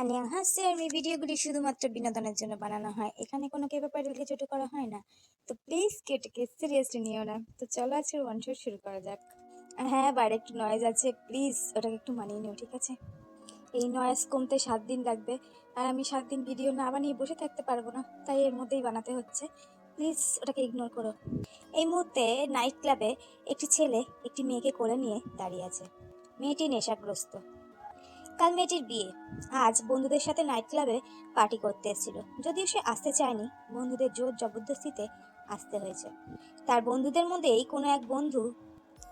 আলিয়া হাসছে আর এই ভিডিওগুলি শুধুমাত্র বিনোদনের জন্য বানানো হয়। এখানে কোনো কে ব্যাপারে ছোট করা হয় না। তো প্লিজ কেটে সিরিয়াসলি নিও না। তো চলো আজকে ওয়ান শট শুরু করা যাক। হ্যাঁ বাইরে একটু নয়েজ আছে। প্লিজ ওটাকে একটু মানিয়ে নিও, ঠিক আছে? এই নয়েজ কমতে সাত দিন লাগবে। আর আমি সাত দিন ভিডিও না বানিয়ে বসে থাকতে পারব না। তাই এর মধ্যেই বানাতে হচ্ছে। প্লিজ ওটাকে ইগনোর করো। এই মুহূর্তে নাইট ক্লাবে একটি ছেলে একটি মেয়েকে কোলে নিয়ে দাঁড়িয়ে আছে। মেয়েটি নেশাগ্রস্ত। কাল মেয়েটির বিয়ে। আজ বন্ধুদের সাথে নাইট ক্লাবে পার্টি করতে এসেছিল। যদিও সে আসতে চায়নি, বন্ধুদের জোর জবরদস্তিতে আসতে হয়েছে। তার বন্ধুদের মধ্যেই কোনো এক বন্ধু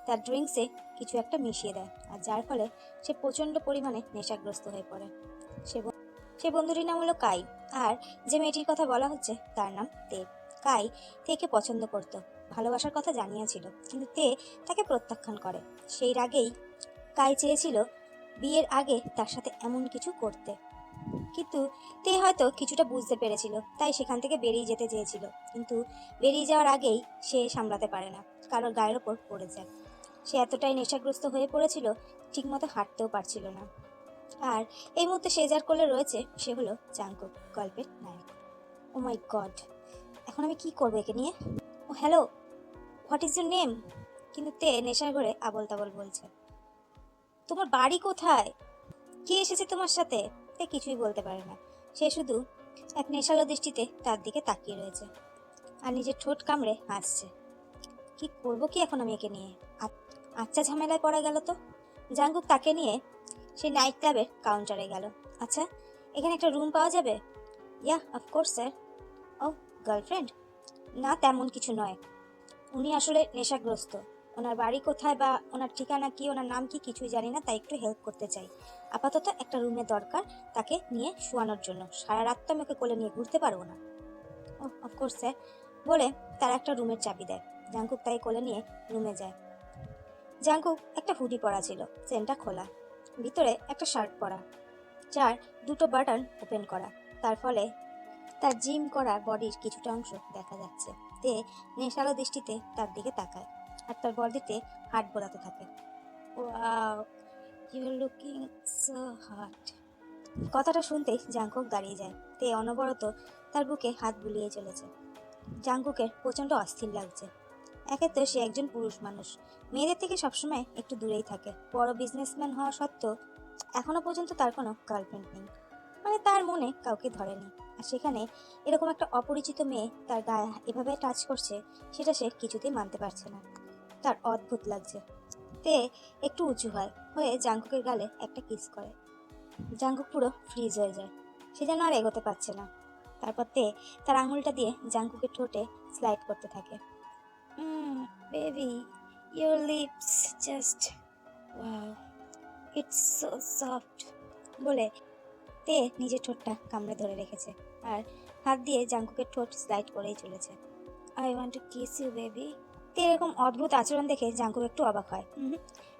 তার ড্রিঙ্কসে কিছু একটা মিশিয়ে দেয়, আর যার ফলে সে প্রচণ্ড পরিমাণে নেশাগ্রস্ত হয়ে পড়ে। সে সে বন্ধুটির নাম হলো কাই, আর যে মেয়েটির কথা বলা হচ্ছে তার নাম তে। কাই তেকে পছন্দ করত, ভালোবাসার কথা জানিয়েছিল, কিন্তু তে তাকে প্রত্যাখ্যান করে। সেই রাগেই কাই চেয়েছিল বিয়ের আগে তার সাথে এমন কিছু করতে। কিন্তু তে হয়তো কিছুটা বুঝতে পেরেছিল, তাই সেখান থেকে বেরিয়ে যেতে চেয়েছিল। কিন্তু বেরিয়ে যাওয়ার আগেই সে সামলাতে পারে না, কারোর গায়ের ওপর পড়ে যায়। সে এতটাই নেশাগ্রস্ত হয়ে পড়েছিল, ঠিকমতো হাঁটতেও পারছিল না। আর এই মুহূর্তে সে যার কোলে রয়েছে, সে হলো জাঙ্কুক গল্পের নায়ক। ও মাই গড এখন আমি কি করব একে নিয়ে? ও hello what is your name কিন্তু তে নেশার ঘরে আবল তাবল বলছে। তোমার বাড়ি কোথায়? কে এসেছে তোমার সাথে? তে কিছুই বলতে পারে না। সে শুধু এক নেশালো দৃষ্টিতে তার দিকে তাকিয়ে রয়েছে। আর নিজের ঠোঁট কামড়ে হাসছে। কি করব কি এখন আমি একে নিয়ে? আচ্ছা ঝামেলায় পড়া গেল তো? জাঙ্গুক তাকে নিয়ে সে নাইট ক্লাবের কাউন্টারে গেল। আচ্ছা এখানে একটা রুম পাওয়া যাবে? ইয়া অফকোর্স স্যার ও গার্লফ্রেন্ড না, তেমন কিছু নয়। উনি আসলে নেশাগ্রস্ত। ওনার বাড়ি কোথায় বা ওনার ঠিকানা কি, ওনার নাম কি কিছুই জানি না, তাই একটু হেল্প করতে চাই। আপাতত একটা রুমের দরকার, তাকে নিয়ে শোয়ানোর জন্য। সারা রাত তো আমাকে কোলে নিয়ে ঘুরতে পারব না। অফকোর্স স্যার বলে তার একটা রুমের চাবি দেয়। জাঙ্কুক তাই কোলে নিয়ে রুমে যায়। জাঙ্কুক একটা হুডি পরা ছিল চেনটা খোলা। ভিতরে একটা শার্ট পরা, যার দুটো বাটন ওপেন করা। তার ফলে তার জিম করা বডির কিছুটা অংশ দেখা যাচ্ছে। তে নেশালো দৃষ্টিতে তার দিকে তাকায়। আর তার বডিতে হাট বোলাতে থাকে। ইউ লুকিং সো হট কথাটা শুনতেই জাঙ্কুক দাঁড়িয়ে যায়। তে অনবরত তার বুকে হাত বুলিয়ে চলেছে। জাঙ্কুকের প্রচণ্ড অস্থির লাগছে। একে সে একজন পুরুষ মানুষ। মেয়েদের থেকে সবসময় একটু দূরেই থাকে। বড় বিজনেসম্যান হওয়া সত্ত্বেও এখনও পর্যন্ত তার কোনো গার্লফ্রেন্ড নেই। মানে তার মনে কাউকে ধরেনি। আর সেখানে এরকম একটা অপরিচিত মেয়ে তার গায়ে এভাবে টাচ করছে, সেটা সে কিছুতেই মানতে পারছে না। তার অদ্ভুত লাগছে। তে একটু উঁচু হয়, হয়ে জাঙ্কুকের গালে একটা কিস করে। জাঙ্কুক পুরো ফ্রিজ হয়ে যায়। সে যেন আর এগোতে পারছে না। তারপর তে তার আঙুলটা দিয়ে জাঙ্কুকের ঠোঁটে স্লাইড করতে থাকে। Baby your lips just it's so soft বলে তে নিজের ঠোঁটটা কামড়ে ধরে রেখেছে আর হাত দিয়ে জাঙ্কুকের ঠোঁট স্লাইড করেই চলেছে। I want to kiss you baby এরকম অদ্ভুত আচরণ দেখে জাঙ্কুক একটু অবাক হয়।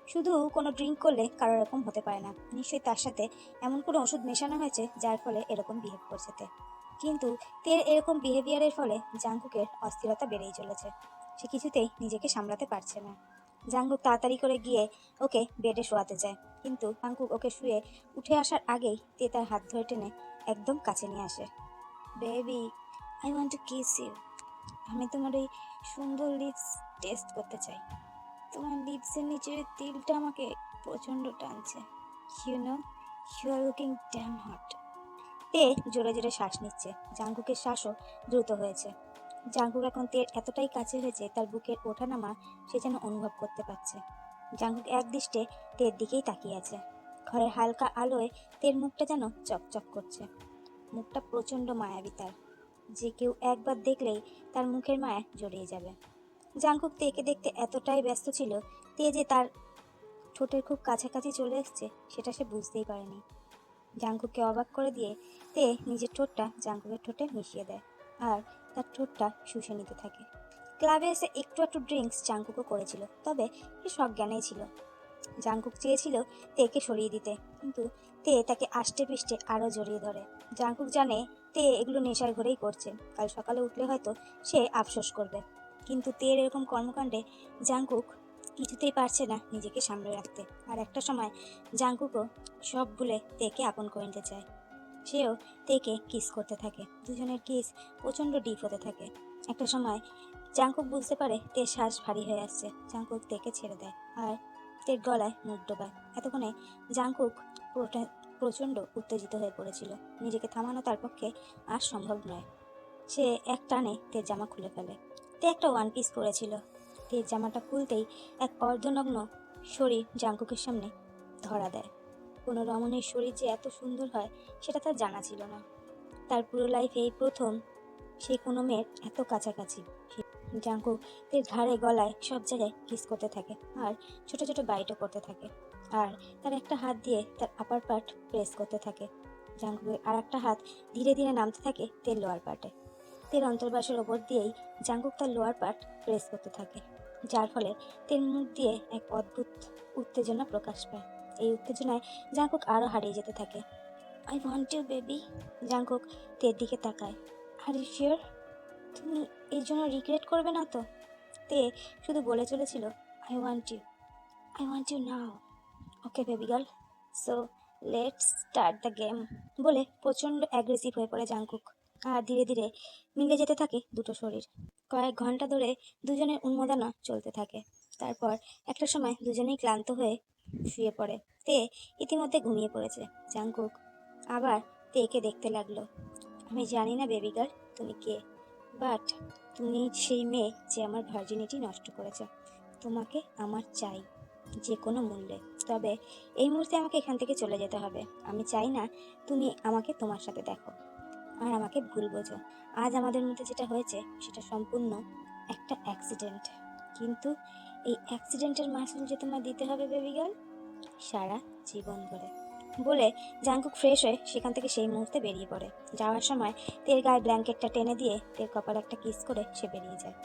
শুধু কোনো ড্রিঙ্ক করলে কারও এরকম হতে পারে না। নিশ্চয়ই তার সাথে এমন কোনো ওষুধ মেশানো হয়েছে যার ফলে এরকম বিহেভ করছে তে। কিন্তু তের এরকম বিহেভিয়ারের ফলে জাঙ্কুকের অস্থিরতা বেড়েই চলেছে। সে কিছুতেই নিজেকে সামলাতে পারছে না। জাঙ্কুক তাড়াতাড়ি করে গিয়ে ওকে বেডে শোয়াতে চায় কিন্তু জাঙ্কুক ওকে শুয়ে উঠে আসার আগেই তে তার হাত ধরে টেনে একদম কাছে নিয়ে আসে। Baby I want to kiss you আমি তোমার এই সুন্দর লিপস টেস্ট করতে চাই। তোমার লিপসের নিচের তিলটা আমাকে প্রচণ্ড টানছে। You know you are looking damn hot Tae জোরে জোরে শ্বাস নিচ্ছে। জাঙ্গুকের শ্বাসও দ্রুত হয়েছে। জাঙ্গুক এখন তের এতটাই কাছে হয়েছে, তার বুকের ওঠানামা সে যেন অনুভব করতে পারছে। জাঙ্গুক এক দৃষ্টে তের দিকেই তাকিয়ে আছে। ঘরের হালকা আলোয় তের মুখটা যেন চকচক করছে। মুখটা প্রচণ্ড মায়াবী তার। যে কেউ একবার দেখলেই তার মুখের মায়া জড়িয়ে যাবে। জাঙ্কুক তেকে দেখতে এতটাই ব্যস্ত ছিল, তে যে তার ঠোঁটের খুব কাছাকাছি চলে এসছে, সেটা সে বুঝতেই পারেনি। জাঙ্কুককে অবাক করে দিয়ে তে নিজের ঠোঁটটা জাঙ্কুকের ঠোঁটে মিশিয়ে দেয় আর তার ঠোঁটটা শুষে নিতে থাকে। ক্লাবে এসে একটু একটু ড্রিঙ্কস জাঙ্কুকও করেছিল, তবে সে সজ্ঞানেই ছিল। জাঙ্কুক চেয়েছিল তেকে সরিয়ে দিতে, কিন্তু তে তাকে আষ্টে পিষ্টে আরও জড়িয়ে ধরে। জাঙ্কুক জানে তে এগুলো নেশার ঘরেই করছে। কাল সকালে উঠলে হয়তো সে আফসোস করবে। কিন্তু তের এরকম কর্মকাণ্ডে জাঙ্কুক কিছুতেই পারছে না নিজেকে সামলে রাখতে। আর একটা সময় জাঙ্কুকও সব ভুলে তেকে আপন করে নিতে চায়। সেও তেকে কিস করতে থাকে। দুজনের কিস প্রচণ্ড ডিপ হতে থাকে। একটা সময় জাঙ্কুক বুঝতে পারে তে শ্বাস ভারী হয়ে আসছে। জাঙ্কুক তেকে ছেড়ে দেয়। আর তের গলায় মুখ ডোবায়। এতক্ষণে জাঙ্কুক পুরোটা প্রচণ্ড উত্তেজিত হয়ে পড়েছিল। নিজেকে থামানো তার পক্ষে আর সম্ভব নয়। সে এক টানে তের জামা খুলে ফেলে। তে একটা ওয়ান পিস পরেছিল। তের জামাটা খুলতেই এক অর্ধনগ্ন শরীর জাঙ্কুকের সামনে ধরা দেয়। কোনো রমণীর শরীর যে এত সুন্দর হয়, সেটা তার জানা ছিল না। তার পুরো লাইফে এই প্রথম, সে কোনো মেয়ের এত কাছাকাছি। জাঙ্কুক তের ঘাড়ে, গলায় সব জায়গায় কিস করতে থাকে আর ছোট ছোট বাইটও করতে থাকে। আর তার একটা হাত দিয়ে তার আপার পার্ট প্রেস করতে থাকে। জাঙ্কুকের আর একটা হাত ধীরে ধীরে নামতে থাকে তের লোয়ার পার্টে তের অন্তর্বাসের ওপর দিয়েই জাঙ্কুক তার লোয়ার পার্ট প্রেস করতে থাকে, যার ফলে তের মুখ দিয়ে এক অদ্ভুত উত্তেজনা প্রকাশ পায়। এই উত্তেজনায় জাঙ্কুক আরও হারিয়ে যেতে থাকে। I want you baby Jungkook তের দিকে তাকায়। আর ইউ শিওর তুমি এর জন্য রিগ্রেট করবে না তো? তে শুধু বলে চলেছিল I want you I want you now okay baby girl so let's start the game বলে প্রচণ্ড অ্যাগ্রেসিভ হয়ে পড়ে জাংকুক। আর ধীরে ধীরে মিলে যেতে থাকে দুটো শরীর। কয়েক ঘণ্টা ধরে দুজনের উন্মাদনা চলতে থাকে। তারপর একটা সময় দুজনেই ক্লান্ত হয়ে শুয়ে পড়ে। তে ইতিমধ্যে ঘুমিয়ে পড়েছে জাংকুক। আবার তেকে দেখতে লাগল। আমি জানি না বেবি গার্ল তুমি কে। বাট তুমি সেই মেয়ে যে আমার ভার্জিনিটি নষ্ট করেছে। তোমাকে আমার চাই যে কোনো মূল্যে। তবে এই মুহূর্তে আমাকে এখান থেকে চলে যেতে হবে। আমি চাই না তুমি আমাকে তোমার সাথে দেখো। আর আমাকে ভুল বোঝো। আজ আমাদের মধ্যে যেটা হয়েছে, সেটা সম্পূর্ণ একটা অ্যাক্সিডেন্ট কিন্তু এই অ্যাক্সিডেন্টের মাসুল যে তোমার দিতে হবে বেবি গার্ল সারা জীবন ধরে। বলে জাঙ্কুক ফ্রেশ হয়ে সেখান থেকে সেই মুহূর্তে বেরিয়ে পড়ে। যাওয়ার সময় তের গায়ে ব্ল্যাঙ্কেটটা টেনে দিয়ে তের কপালে একটা কিস করে সে বেরিয়ে যায়।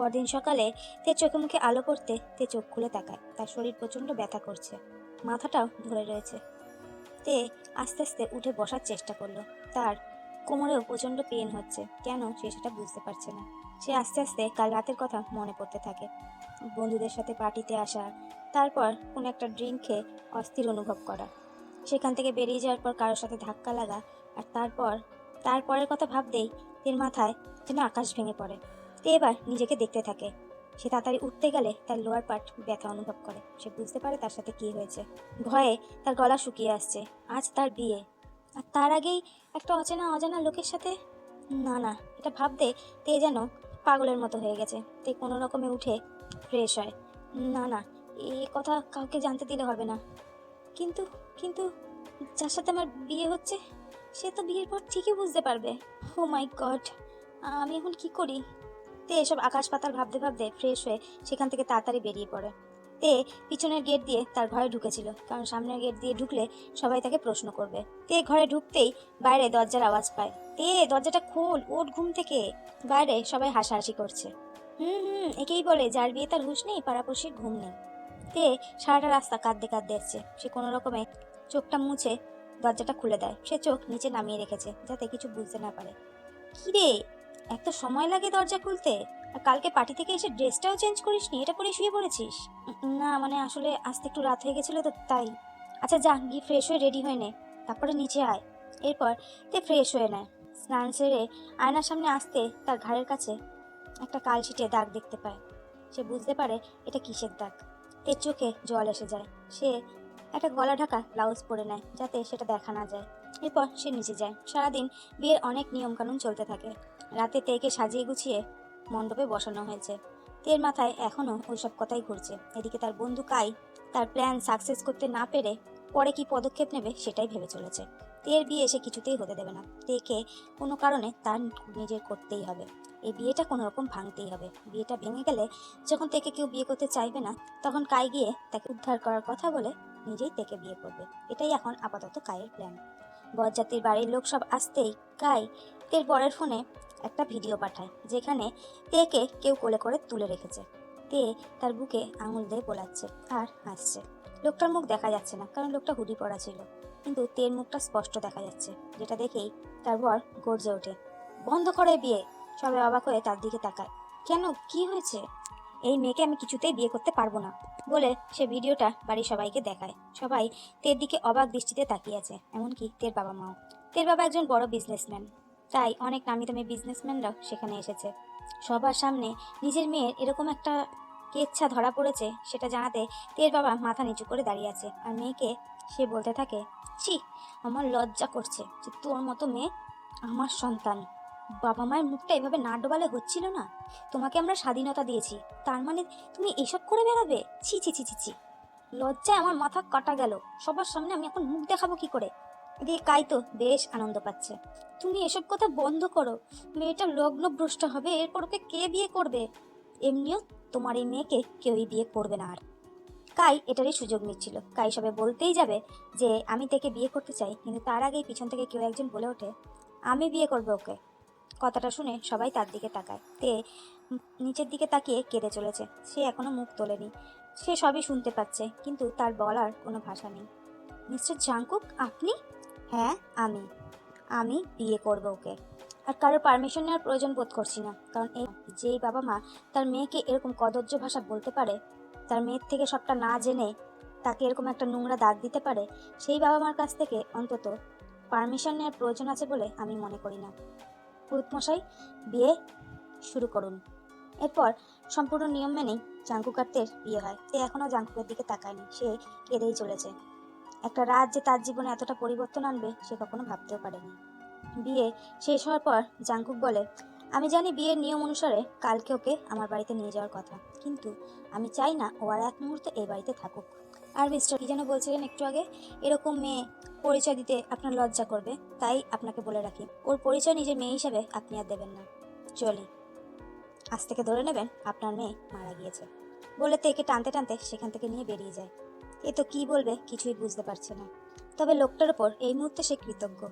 পরদিন সকালে তে চোখে মুখে আলো করতে তে চোখ খুলে তাকায়। তার শরীর প্রচণ্ড ব্যথা করছে। মাথাটাও ধরে রয়েছে। তে আস্তে আস্তে উঠে বসার চেষ্টা করল। তার কোমরেও প্রচণ্ড পেন হচ্ছে। কেন সে সেটা বুঝতে পারছে না। সে আস্তে আস্তে কাল রাতের কথা মনে পড়তে থাকে। বন্ধুদের সাথে পার্টিতে আসা, তারপর কোনো একটা ড্রিঙ্ক খেয়ে অস্থির অনুভব করা। সেখান থেকে বেরিয়ে যাওয়ার পর কারোর সাথে ধাক্কা লাগা আর তারপর, তারপরের কথা ভাবতেই তের মাথায় যেন আকাশ ভেঙে পড়ে। তে এবার নিজেকে দেখতে থাকে। সে তাড়াতাড়ি উঠতে গেলে তার লোয়ার পার্ট ব্যথা অনুভব করে। সে বুঝতে পারে তার সাথে কি হয়েছে। ভয়ে তার গলা শুকিয়ে আসছে। আজ তার বিয়ে। আর তার আগেই একটা অচেনা অজানা লোকের সাথে? না না, এটা ভাবতে তে যেন পাগলের মতো হয়ে গেছে। তে কোনো রকমে উঠে ফ্রেশ হয়। না না, এ কথা কাউকে জানতে দিলে হবে না। কিন্তু কিন্তু যার সাথে আমার বিয়ে হচ্ছে, সে তো বিয়ের পর ঠিকই বুঝতে পারবে। ও মাই গড আমি এখন কি করি? তে এসব আকাশ পাতাল ভাবতে ভাবতে ফ্রেশ হয়ে সেখান থেকে তাড়াতাড়ি বেরিয়ে পড়ে। তে পিছনের গেট দিয়ে তার ঘরে ঢুকেছিল, কারণ সামনের গেট দিয়ে ঢুকলে সবাই তাকে প্রশ্ন করবে। তে ঘরে ঢুকতেই বাইরে দরজার আওয়াজ পায়। তে, দরজাটা খোল, ওঠ ঘুম থেকে। বাইরে সবাই হাসাহাসি করছে। হুম হুম, একেই বলে, যার বিয়ে তার হুঁশ নেই, পাড়াপড়শির ঘুম নেই। তে সারাটা রাস্তা কাঁদতে কাঁদতে এসছে। সে কোনো রকমে চোখটা মুছে দরজাটা খুলে দেয়। সে চোখ নিচে নামিয়ে রেখেছে, যাতে কিছু বুঝতে না পারে। কি রে? এত সময় লাগে দরজা খুলতে। কালকে পার্টি থেকে এসে ড্রেসটাও চেঞ্জ করিস নি এটা পরে শুয়ে পড়েছিস? না মানে আসলে আসতে একটু রাত হয়ে গেছিল তো, তাই। আচ্ছা যা, গিয়ে ফ্রেশ হয়ে রেডি হয়ে নে, তারপরে নিচে আয়। এরপর তে ফ্রেশ হয়ে নেয় স্নান সেরে আয়নার সামনে আসতে তার ঘাড়ের কাছে একটা কাল কালশিটে দাগ দেখতে পায়। সে বুঝতে পারে এটা কিসের দাগ। তের চোখে জল এসে যায়। সে একটা গলা ঢাকা ব্লাউজ পরে নেয়, যাতে সেটা দেখা না যায়। এরপর সে নিচে যায়। সারাদিন বিয়ের অনেক নিয়মকানুন চলতে থাকে। রাতে তেকে সাজিয়ে গুছিয়ে মণ্ডপে বসানো হয়েছে। তের মাথায় এখনও ওইসব কথাই ঘুরছে। এদিকে তার বন্ধু কাই তার প্ল্যান সাকসেস করতে না পেরে পরে কি পদক্ষেপ নেবে সেটাই ভেবে চলেছে। তের বিয়ে সে কিছুতেই হতে দেবে না। তেকে কোনো কারণে তার নিজের করতেই হবে। এই বিয়েটা কোনো রকম ভাঙতেই হবে। বিয়েটা ভেঙে গেলে যখন তেকে কেউ বিয়ে করতে চাইবে না, তখন কাই গিয়ে তাকে উদ্ধার করার কথা বলে নিজেই তেকে বিয়ে করবে। এটাই এখন আপাতত কায়ের প্ল্যান। বরযাত্রীর বাড়ির লোক সব আসতেই কাই তের বরের ফোনে একটা ভিডিও পাঠায়, যেখানে তেকে কেউ কোলে করে তুলে রেখেছে। তে তার বুকে আঙুল দিয়ে বোলাচ্ছে আর হাসছে। লোকটার মুখ দেখা যাচ্ছে না, কারণ লোকটা হুডি পরা ছিল। কিন্তু তের মুখটা স্পষ্ট দেখা যাচ্ছে, যেটা দেখেই তার বর গর্জে ওঠে। বন্ধ করে বিয়ে! সবাই অবাক হয়ে তার দিকে তাকায়। কেন? কি হয়েছে? এই মেয়েকে আমি কিছুতেই বিয়ে করতে পারব না, বলে সে ভিডিওটা বাড়ির সবাইকে দেখায়। সবাই তের দিকে অবাক দৃষ্টিতে তাকিয়ে আছে, এমনকি তের বাবা মাও। তের বাবা একজন বড় বিজনেসম্যান তাই অনেক নামি দামি বিজনেসম্যানরাও সেখানে এসেছে। সবার সামনে নিজের মেয়ের এরকম একটা কেচ্ছা ধরা পড়েছে, সেটা জানাতে তের বাবা মাথা নিচু করে দাঁড়িয়ে আছে। আর মেয়েকে সে বলতে থাকে, ছি, আমার লজ্জা করছে যে তোর মতো মেয়ে আমার সন্তান। বাবা মায়ের মুখটা এভাবে না ডোবালে হচ্ছিল না। তোমাকে আমরা স্বাধীনতা দিয়েছি। তার মানে তুমি এসব করে বেড়াবে? ছি ছি ছি ছি ছি। লজ্জায় আমার মাথা কাটা গেল। সবার সামনে আমি এখন মুখ দেখাবো কি করে? এদিকে কাই তো বেশ আনন্দ পাচ্ছে। তুমি এসব কথা বন্ধ করো। মেয়েটা লগ্ন ভ্রষ্ট হবে, এরপর ওকে কে বিয়ে করবে? এমনিও তোমার এই মেয়েকে কেউই বিয়ে করবে না আর। কাই এটারই সুযোগ নিচ্ছিল। কাই সবে বলতেই যাবে যে, আমি তাকে বিয়ে করতে চাই, কিন্তু তার আগেই পিছন থেকে কেউ একজন বলে ওঠে, আমি বিয়ে করব ওকে। কথাটা শুনে সবাই তার দিকে তাকায়। তে নিচের দিকে তাকিয়ে কেঁদে চলেছে। সে এখনও মুখ তোলেনি। সে সবই শুনতে পাচ্ছে, কিন্তু তার বলার কোনো ভাষা নেই। মিস্টার জাংকুক, আপনি? হ্যাঁ আমি। আমি বিয়ে করব ওকে। আর কারও পারমিশন নেওয়ার প্রয়োজন বোধ করছি না, কারণ এই যেই বাবা মা তার মেয়েকে এরকম কদর্য ভাষা বলতে পারে, তার মেয়ের থেকে সবটা না জেনে তাকে এরকম একটা নোংরা দাগ দিতে পারে, সেই বাবা মার কাছ থেকে অন্তত পারমিশন নেওয়ার প্রয়োজন আছে বলে আমি মনে করি না। পুরুতমশাই বিয়ে শুরু করুন। এরপর সম্পূর্ণ নিয়ম মেনেই জাঙ্কুকারদের বিয়ে হয়। সে এখনও জাঙ্কুকের দিকে তাকায়নি। সে কেঁদেই চলেছে। একটা রাত যে তার জীবনে এতটা পরিবর্তন আনবে সে কখনো ভাবতেও পারেনি। বিয়ে শেষ হওয়ার পর জাঙ্কুক বলে, আমি জানি বিয়ের নিয়ম অনুসারে কালকে ওকে আমার বাড়িতে নিয়ে যাওয়ার কথা। কিন্তু আমি চাই না ও আর এক মুহূর্তে এই বাড়িতে থাকুক। আর মিস্টার কি যেন বলছিলেন একটু আগে, এরকম মেয়ে পরিচয় দিতে আপনার লজ্জা করবে, তাই আপনাকে বলে রাখি। ওর পরিচয় নিজের মেয়ে হিসেবে আপনি আর দেবেন না। চলি। আজ থেকে ধরে নেবেন আপনার মেয়ে মারা গিয়েছে। বলে তেকে টানতে টানতে সেখান থেকে নিয়ে বেরিয়ে যায়। এ তো কি বলবে কিছুই বুঝতে পারছে না। তবে লোকটার ওপর এই মুহূর্তে সে কৃতজ্ঞ।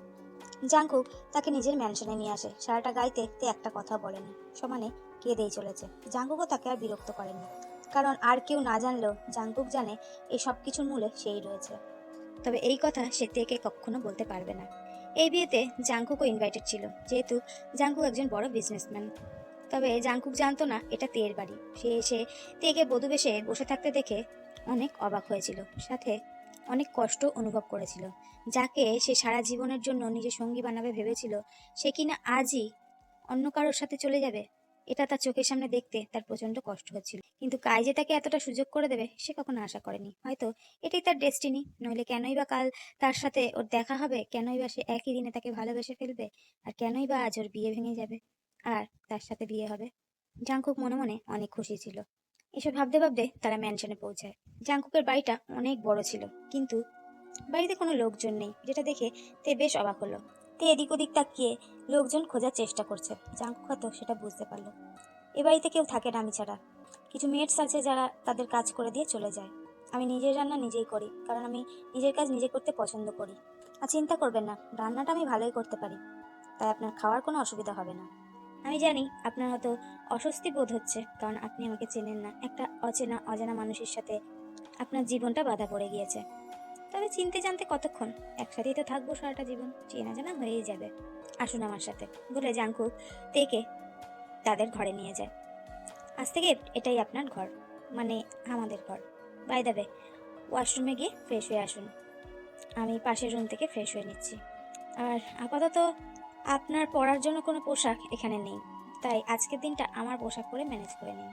জাঙ্কুক তাকে নিজের ম্যানশনে নিয়ে আসে। সারাটা গাইতে তে একটা কথা বলেনি। সমানে কেঁদেই চলেছে। জাঙ্কুকও তাকে আর বিরক্ত করেনি। কারণ আর কেউ না জানলেও জাঙ্কুক জানে এই সব কিছুর মূলে সেই রয়েছে। তবে এই কথা সে তেকে কখনো বলতে পারবে না। এই বিয়েতে জাঙ্কুকও ইনভাইটেড ছিল, যেহেতু জাংকুক একজন বড় বিজনেসম্যান তবে জাংকুক জানতো না এটা তের বাড়ি। সে এসে তেকে বধুবেশে বসে থাকতে দেখে অনেক অবাক হয়েছিল, সাথে অনেক কষ্ট অনুভব করেছিল। যাকে সে সারা জীবনের জন্য নিজের সঙ্গী বানাবে ভেবেছিল, সে কিনা আজই অন্য কারোর সাথে চলে যাবে? এটা তার চোখের সামনে দেখতে তার প্রচণ্ড কষ্ট হচ্ছিল। কিন্তু কাই যে তাকে এতটা সুযোগ করে দেবে, সে কখনো আশা করেনি। হয়তো এটাই তার ডেস্টিনি নইলে কেনই বা কাল তার সাথে ওর দেখা হবে, কেনই বা সে একই দিনে তাকে ভালোবেসে ফেলবে, আর কেনই বা আজ ওর বিয়ে ভেঙে যাবে, আর তার সাথে বিয়ে হবে। জাংকুক মনে মনে অনেক খুশি ছিল। এসব ভাবতে ভাবতে তারা ম্যানশনে পৌঁছায়। জাংকুকের বাড়িটা অনেক বড় ছিল, কিন্তু বাড়িতে কোনো লোকজন নেই, যেটা দেখে তে বেশ অবাক হলো। তে এদিক ওদিক তাকিয়ে লোকজন খোঁজার চেষ্টা করছে। জাংকুক হয়তো সেটা বুঝতে পারল। এ বাড়িতে কেউ থাকে না আমি ছাড়া। কিছু মেয়েটস আছে যারা তাদের কাজ করে দিয়ে চলে যায়। আমি নিজের রান্না নিজেই করি, কারণ আমি নিজের কাজ নিজে করতে পছন্দ করি। আর চিন্তা করবেন না, রান্নাটা আমি ভালোই করতে পারি। তাই আপনার খাওয়ার কোনো অসুবিধা হবে না। আমি জানি আপনার হয়তো অস্বস্তি বোধ হচ্ছে, কারণ আপনি আমাকে চেনেন না। একটা অচেনা, অজানা মানুষের সাথে আপনার জীবনটা বাধা পড়ে গিয়েছে। তবে চিনতে জানতে কতক্ষণ? একসাথেই তো থাকব সারাটা জীবন। চেনা জানা হয়েই যাবে। আসুন আমার সাথে। বলে জাঙ্কুক তেকে তাদের ঘরে নিয়ে যায়। আজ থেকে এটাই আপনার ঘর মানে আমাদের ঘর। বাই দেবে ওয়াশরুমে গিয়ে ফ্রেশ হয়ে আসুন। আমি পাশের রুম থেকে ফ্রেশ হয়ে নিচ্ছি। আর আপাতত আপনার পরার জন্য কোনো পোশাক এখানে নেই। তাই আজকের দিনটা আমার পোশাক পরে ম্যানেজ করে নিন।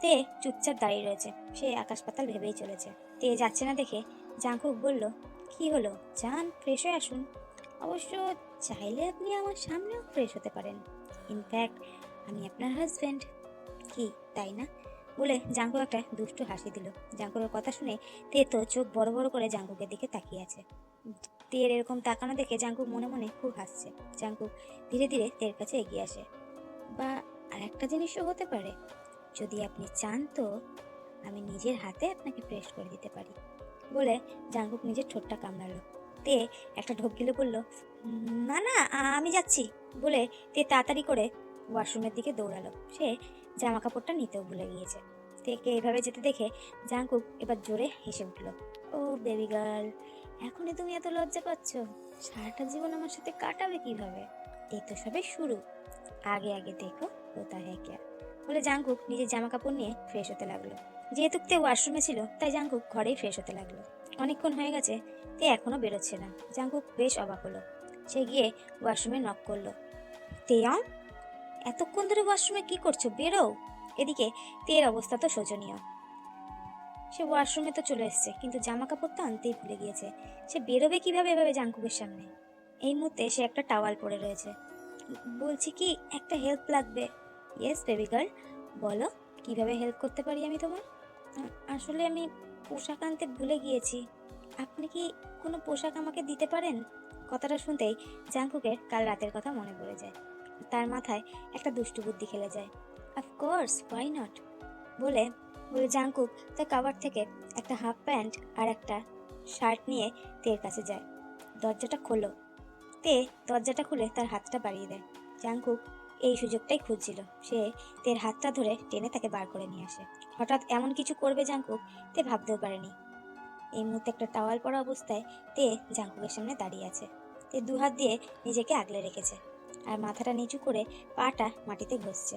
তে চুপচাপ দাঁড়িয়ে রয়েছে। সে আকাশ পাতাল ভেবেই চলেছে। তে যাচ্ছে না দেখে জাঙ্কুক বলল, কি হলো? যান, ফ্রেশ হয়ে আসুন। অবশ্য চাইলে আপনি আমার সামনেও ফ্রেশ হতে পারেন। ইনফ্যাক্ট আমি আপনার হাজব্যান্ড কি, তাই না? বলে জাঙ্কুক একটা দুষ্টু হাসি দিল। জাঙ্কুকের কথা শুনে তে তো চোখ বড় বড় করে জাঙ্কুকের দিকে তাকিয়ে আছে। তের এরকম তাকানো দেখে জাঙ্কুক মনে মনে খুব হাসছে। জাঙ্কুক ধীরে ধীরে তের কাছে এগিয়ে আসে। বা আরেকটা জিনিসও হতে পারে। যদি আপনি চান তো আমি নিজের হাতে আপনাকে ফ্রেশ করে দিতে পারি। বলে জাঙ্কুক নিজের ঠোঁটটা কামড়ালো। তে একটা ঢোক গিলে বলল, না না, আমি যাচ্ছি। বলে তে তাড়াতাড়ি করে ওয়াশরুমের দিকে দৌড়ালো। সে জামা কাপড়টা নিতেও ভুলে গিয়েছে। তেকে এভাবে যেতে দেখে জাঙ্কুক এবার জোরে হেসে উঠল, ও বেবি গার্ল, এখনই তুমি এত লজ্জা পাচ্ছ? সারাটা জীবন আমার সাথে কাটাবে কীভাবে? এই তো সবে শুরু। আগে আগে দেখো হোতা হ্যাঁ বলে জাঙ্কুক নিজের জামা কাপড় নিয়ে ফ্রেশ হতে লাগল। যেহেতু তে ওয়াশরুমে ছিল, তাই জাঙ্কুক ঘরেই ফ্রেশ হতে লাগল। অনেকক্ষণ হয়ে গেছে, তে এখনও বেরোচ্ছে না। জাঙ্কুক বেশ অবাক হলো। সে গিয়ে ওয়াশরুমে নক করল। তেয়ং, এতক্ষণ ধরে ওয়াশরুমে কি করছ? বেরো। এদিকে তের অবস্থা তো শোচনীয়। সে ওয়াশরুমে তো চলে এসেছে, কিন্তু জামা কাপড় তো আনতেই ভুলে গিয়েছে। সে বেরোবে কীভাবে এভাবে জাঙ্কুকের সামনে? এই মুহূর্তে সে একটা টাওয়াল পরে রয়েছে। বলছি কি, একটা হেল্প লাগবে? ইয়েস বেবি গার্ল বলো, কীভাবে হেল্প করতে পারি আমি তোমার আসলে আমি পোশাক আনতে ভুলে গিয়েছি। আপনি কি কোনো পোশাক আমাকে দিতে পারেন? কথাটা শুনতেই জাঙ্কুকের কাল রাতের কথা মনে পড়ে যায়। তার মাথায় একটা দুষ্টু বুদ্ধি খেলে যায়। অফকোর্স ওয়াই নট বলে বলে জাঙ্কুক তার কাবার থেকে একটা হাফ প্যান্ট আর একটা শার্ট নিয়ে তের কাছে যায়। দরজাটা খোলো। তে দরজাটা খুলে তার হাতটা বাড়িয়ে দেয়। জাঙ্কুক এই সুযোগটাই খুঁজছিল। সে তের হাতটা ধরে টেনে তাকে বার করে নিয়ে আসে। হঠাৎ এমন কিছু করবে জাঙ্কুক, তে ভাবতেও পারেনি। এই মুহূর্তে একটা টাওয়াল পরা অবস্থায় তে জাঙ্কুকের সামনে দাঁড়িয়ে আছে। তে দু হাত দিয়ে নিজেকে আগলে রেখেছে আর মাথাটা নিচু করে পাটা মাটিতে ঘষছে।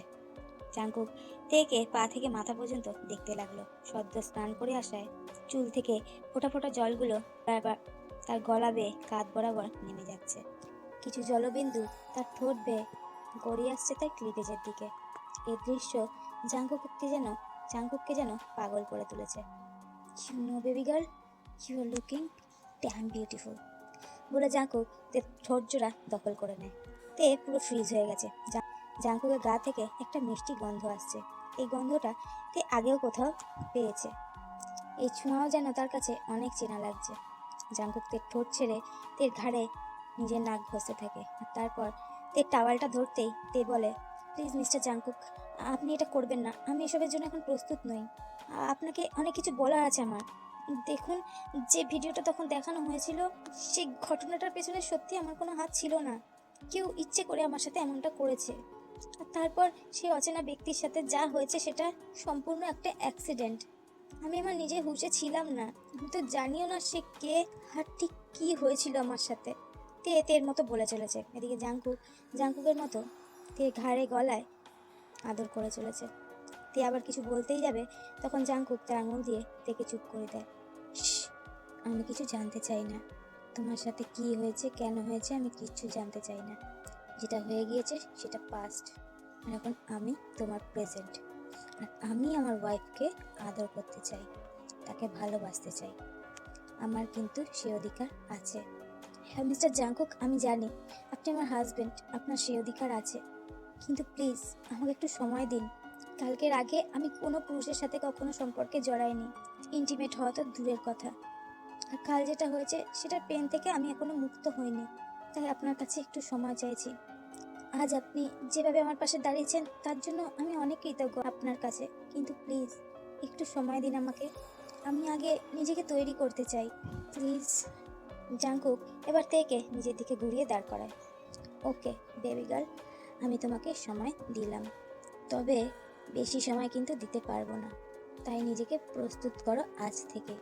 জাঙ্কুক তেকে পা থেকে মাথা পর্যন্ত দেখতে লাগল। সদ্য স্নান করে আসায় চুল থেকে ফোঁটা ফোটা জলগুলো তার গলা বেয়ে কাঁধ বরাবর নেমে যাচ্ছে। কিছু জলবিন্দু তার ঠোঁট বেয়ে গড়িয়ে আসছে তার ক্লিভেজের দিকে। এই দৃশ্য জাঙ্কুককে যেন জাঙ্কুককে যেন পাগল করে তুলেছে। You know baby girl you are looking damn beautiful বলে জাঙ্কুক তে জোড়া দখল করে নেয়। তে পুরো ফ্রিজ হয়ে গেছে। জাঙ্কুকের গা থেকে একটা মিষ্টি গন্ধ আসছে। এই গন্ধটা তে আগেও কোথাও পেয়েছে। এই ছোঁয়াও যেন তার কাছে অনেক চেনা লাগছে। জাঙ্কুক তের ঠোঁট ছেড়ে তের ঘাড়ে নিজের নাক ঘষতে থাকে। আর তারপর তের টাওয়ালটা ধরতেই তে বলে প্লিজ মিস্টার জাংকুক আপনি এটা করবেন না। আমি এসবের জন্য এখন প্রস্তুত নই। আপনাকে অনেক কিছু বলার আছে আমার। দেখুন, যে ভিডিওটা তখন দেখানো হয়েছিল, সেই ঘটনাটার পেছনে সত্যি আমার কোনো হাত ছিল না। কেউ ইচ্ছে করে আমার সাথে এমনটা করেছে। আর তারপর সেই অচেনা ব্যক্তির সাথে যা হয়েছে সেটা সম্পূর্ণ একটা অ্যাক্সিডেন্ট। আমি আমার নিজে হুঁশে ছিলাম না। আমি তো জানিও না সে কে আর ঠিক কী হয়েছিল আমার সাথে। তে তের মতো বলে চলেছে। এদিকে জাঙ্কুক জাঙ্কুকের মতো তে ঘাড়ে গলায় আদর করে চলেছে। তে আবার কিছু বলতেই যাবে, তখন জাঙ্কুক তার আঙুল দিয়ে তেকে চুপ করে দেয়। আমি কিছু জানতে চাই না। তোমার সাথে কি হয়েছে, কেন হয়েছে, আমি কিচ্ছু জানতে চাই না। যেটা হয়ে গিয়েছে, সেটা পাস্ট আর এখন আমি তোমার প্রেজেন্ট আর আমি আমার ওয়াইফকে আদর করতে চাই, তাকে ভালোবাসতে চাই। আমার কিন্তু সে অধিকার আছে। মিস্টার জাঙ্কুক আমি জানি। আপনি আমার হাজবেন্ড আপনার সেই অধিকার আছে। কিন্তু প্লিজ আমাকে একটু সময় দিন। কালকের আগে আমি কোনো পুরুষের সাথে কখনো সম্পর্কে জড়াইনি। ইন্টিমেট হওয়া তো দূরের কথা। আর কাল যেটা হয়েছে, সেটার পেন থেকে আমি এখনও মুক্ত হইনি। তাই আপনার কাছে একটু সময় চাইছি। আজ আপনি যেভাবে আমার পাশে দাঁড়িয়েছেন, তার জন্য আমি অনেক কৃতজ্ঞ আপনার কাছে। কিন্তু প্লিজ একটু সময় দিন আমাকে। আমি আগে নিজেকে তৈরি করতে চাই। প্লিজ জাঙ্কুক, এবার থেকে নিজের দিকে ঘুরিয়ে দাঁড় করায়। ওকে, বেবি গার্ল, আমি তোমাকে সময় দিলাম। তবে বেশি সময় কিন্তু দিতে পারব না। তাই নিজেকে প্রস্তুত করো আজ থেকে।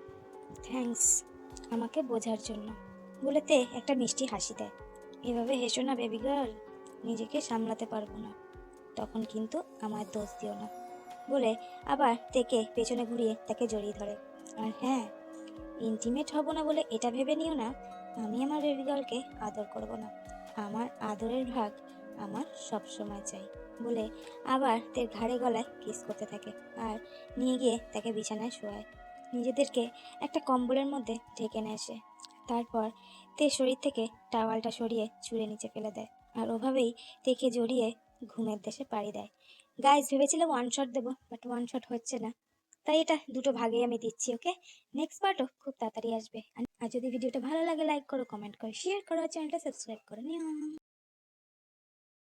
থ্যাঙ্কস আমাকে বোঝার জন্য। বলেতে একটা মিষ্টি হাসি দেয়। এভাবে হেসো না, বেবি গার্ল, নিজেকে সামলাতে পারব না। তখন কিন্তু আমার দোষ দিও না। বলে আবার তেকে পেছনে ঘুরিয়ে তাকে জড়িয়ে ধরে। আর হ্যাঁ ইন্টিমেট হব না বলে এটা ভেবে নিও না। আমি আমার বেবি গার্লকে আদর করব না। আমার আদরের ভাগ আমার সব সময় চাই বলে আবার তার ঘাড়ে গলায় কিস করতে থাকে আর নিয়ে গিয়ে তাকে বিছানায় শোয়ায়। নিজেদেরকে একটা কম্বলের মধ্যে ঢেকে নেয় সে। তারপর তে শরীর থেকে টাওয়ালটা সরিয়ে চুড়ে নিচে ফেলে দেয় আর ওভাবেই তেকে জড়িয়ে ঘুমের দেশে পাড়ি দেয়। গাইজ ভেবেছিলাম ওয়ান শট দেবো বাট ওয়ান শট হচ্ছে না। তাই এটা দুটো ভাগেই আমি দিচ্ছি ওকে নেক্সট পার্টও খুব তাড়াতাড়ি আসবে। আর যদি ভিডিওটা ভালো লাগে লাইক করো কমেন্ট করো শেয়ার করো চ্যানেলটা সাবস্ক্রাইব করে নিও